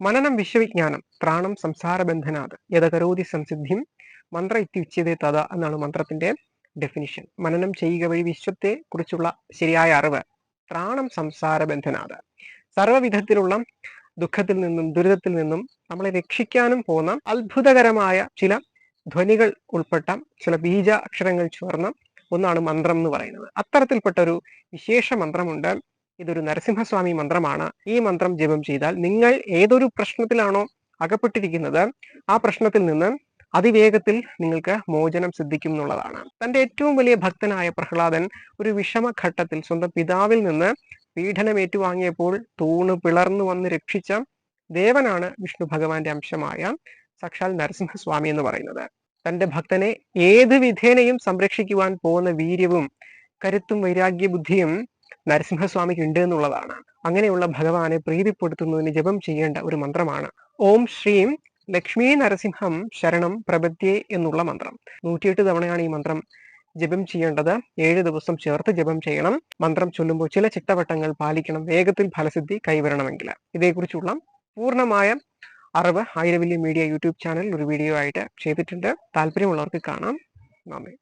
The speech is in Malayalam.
മനനം വിശ്വവിജ്ഞാനം ത്രാണം സംസാരബന്ധനാത് യഥകരോതി സംസിദ്ധിം മന്ത്ര ഇത്യുച്യതേ തഥ എന്നാണ് മന്ത്രത്തിന്റെ ഡെഫിനിഷൻ മനനം ചെയ്യുക വഴി വിശ്വത്തെ കുറിച്ചുള്ള ശരിയായ അറിവ് ത്രാണം സംസാരബന്ധനാത്. സർവവിധത്തിലുള്ള ദുഃഖത്തിൽ നിന്നും ദുരിതത്തിൽ നിന്നും നമ്മളെ രക്ഷിക്കാനും പോകുന്ന അത്ഭുതകരമായ ചില ധ്വനികൾ ഉൾപ്പെട്ട ചില ബീജ അക്ഷരങ്ങൾ ചേർന്ന ഒന്നാണ് മന്ത്രം എന്ന് പറയുന്നത്. അത്തരത്തിൽപ്പെട്ട ഒരു വിശേഷ മന്ത്രമുണ്ട്. ഇതൊരു നരസിംഹസ്വാമി മന്ത്രമാണ്. ഈ മന്ത്രം ജപം ചെയ്താൽ നിങ്ങൾ ഏതൊരു പ്രശ്നത്തിലാണോ അകപ്പെട്ടിരിക്കുന്നത് ആ പ്രശ്നത്തിൽ നിന്ന് അതിവേഗത്തിൽ നിങ്ങൾക്ക് മോചനം സിദ്ധിക്കും എന്നുള്ളതാണ്. തന്റെ ഏറ്റവും വലിയ ഭക്തനായ പ്രഹ്ലാദൻ ഒരു വിഷമഘട്ടത്തിൽ സ്വന്തം പിതാവിൽ നിന്ന് പീഡനം ഏറ്റുവാങ്ങിയപ്പോൾ തൂണ് പിളർന്നു വന്ന് രക്ഷിച്ച ദേവനാണ് വിഷ്ണു ഭഗവാന്റെ അംശമായ സാക്ഷാൽ നരസിംഹസ്വാമി എന്ന് പറയുന്നത്. തന്റെ ഭക്തനെ ഏത് വിധേനയും സംരക്ഷിക്കുവാൻ പോകുന്ന വീര്യവും കരുത്തും വൈരാഗ്യ ബുദ്ധിയും നരസിംഹസ്വാമിക്ക് ഉണ്ട് എന്നുള്ളതാണ് അങ്ങനെയുള്ള ഭഗവാനെ പ്രീതിപ്പെടുത്തുന്നതിന് ജപം ചെയ്യേണ്ട ഒരു മന്ത്രമാണ്. ഓം ശ്രീം ലക്ഷ്മി നരസിംഹം ശരണം പ്രപദ്യേ എന്നുള്ള മന്ത്രം. നൂറ്റിയെട്ട് തവണയാണ് ഈ മന്ത്രം ജപം ചെയ്യേണ്ടത്. ഏഴ് ദിവസം ചേർത്ത് ജപം ചെയ്യണം. മന്ത്രം ചൊല്ലുമ്പോൾ ചില ചിട്ടവട്ടങ്ങൾ പാലിക്കണം. വേഗത്തിൽ ഫലസിദ്ധി കൈവരണമെങ്കിൽ. ഇതേക്കുറിച്ചുള്ള പൂർണമായ അറിവ് ആയിരവല്യ മീഡിയ യൂട്യൂബ് ചാനൽ ഒരു വീഡിയോ ആയിട്ട് ചെയ്തിട്ടുണ്ട്. താല്പര്യമുള്ളവർക്ക് കാണാം. നന്ദി.